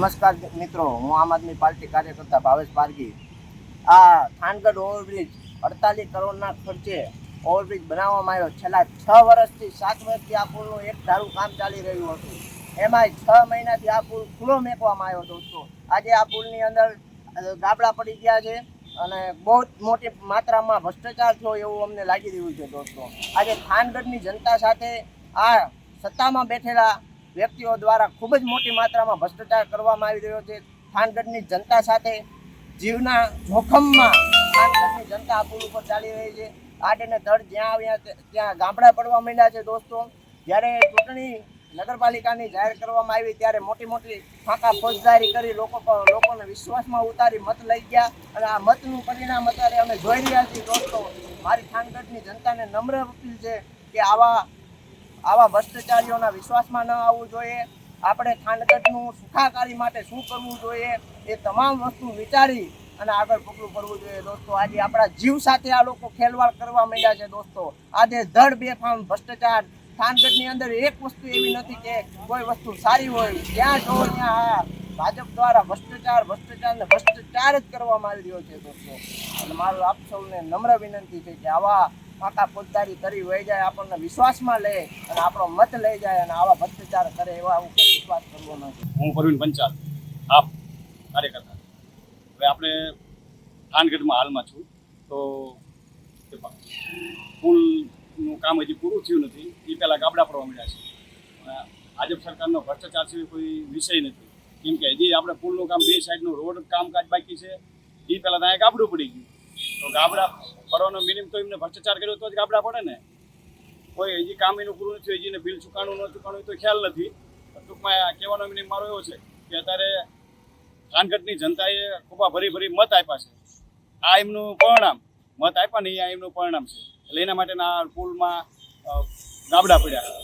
નમસ્કાર મિત્રો, હું આમ આદમી પાર્ટી કાર્યકર્તા ભાવેશ પારગી આ થાનગઢ ઓવરબ્રિજ, અડતાલીસ કરોડના ખર્ચે ઓવરબ્રિજ બનાવવામાં આવ્યો. છેલ્લા છ વર્ષથી સાત વર્ષથી આ પુલનું એક ધારું કામ ચાલી રહ્યું હતું. એમાંય છ મહિનાથી આ પુલ ખુલ્લો મેકવામાં આવ્યો દોસ્તો. આજે આ પુલની અંદર ગાબડા પડી ગયા છે અને બહુ મોટી માત્રામાં ભ્રષ્ટાચાર થયો એવું અમને લાગી રહ્યું છે દોસ્તો. આજે થાનગઢની જનતા સાથે આ સત્તામાં બેઠેલા વ્યક્તિઓ દ્વારા ખૂબ જ મોટી માત્રામાં ભ્રષ્ટાચાર કરવામાં આવી રહ્યો છે. થાનગઢની જનતા સાથે જીવના જોખમમાં થાનગઢની જનતા આ પુલ ઉપર ચાલી રહી છે. આડે ને ધડ જ્યાં આવ્યા ત્યાં ગામડા પડવા માંડ્યા છે દોસ્તો. જ્યારે ચૂંટણી નગરપાલિકાની જાહેર કરવામાં આવી ત્યારે મોટી મોટી ફાંકા ફોજદારી કરી લોકો લોકોને વિશ્વાસમાં ઉતારી મત લઈ ગયા અને આ મતનું પરિણામ અત્યારે અમે જોઈ રહ્યા છીએ દોસ્તો. મારી થાનગઢની જનતાને નમ્ર અપીલ છે કે આવા આવા ભ્રષ્ટાચારીઓના વિશ્વાસમાં ન આવવું જોઈએ. આપણે ખાંડગઢનું સુખાકારી માટે શું કરવું જોઈએ એ તમામ વસ્તુ વિચારી અને આગળ પગલું ભરવું જોઈએ. દોસ્તો, આજે આપણા જીવ સાથે આ લોકો ખેલવાડ કરવા માંડ્યા છે, દોસ્તો. આજે ધડ, બેફામ, ભ્રષ્ટાચાર. થાનગઢની અંદર એક વસ્તુ એવી નથી કે કોઈ વસ્તુ સારી હોય. જ્યાં જોવો ત્યાં આ ભાજપ દ્વારા ભ્રષ્ટાચાર ભ્રષ્ટાચાર ને ભ્રષ્ટાચાર જ કરવામાં આવી રહ્યો છે, દોસ્તો. અને મારું આપ સૌને નમ્ર વિનંતી છે કે આવા પાકા પોતદારી કરી વહી જાય, આપણને વિશ્વાસમાં લે અને આપણો મત લઈ જાય અને આવા ભ્રષ્ટાચાર કરે એવા ઉપર વિશ્વાસ કરવો નથી. હું પરવીન પંચાલ. આપ, કાર્યકર્તા. હવે આપણે ખાનગઢમાં હાલમાં છું, તો પુલનું કામ હજી પૂરું થયું નથી, એ પહેલાં ગાબડા પડવા મળ્યા છે. ભાજપ સરકારનો ભ્રષ્ટાચાર સિવાય કોઈ વિષય નથી. કેમ કે હજી આપણે પુલનું કામ બે સાઈડનું, રોડ કામકાજ બાકી છે, એ પહેલાં ત્યાં ગાબડું પડી ગયું. તો ગાબડા પડવાનો મિનિમમ તો એમને ભ્રષ્ટાચાર કર્યો તો જ ગાબડા પડે ને. કોઈ હજી કામ એનું પૂરું નથી, હજી બિલ ચૂકાણું ન ચૂકાણું તો ખ્યાલ નથી. ટૂંકમાં કહેવાનો મિનિમ મારો એવો છે કે અત્યારે થાનગઢની જનતાએ ખૂબ ભરી ભરી મત આપ્યા છે. આ એમનું પરિણામ, મત આપ્યા ને આ એમનું પરિણામ છે. એટલે એના માટેના પુલમાં ગાબડા પડ્યા.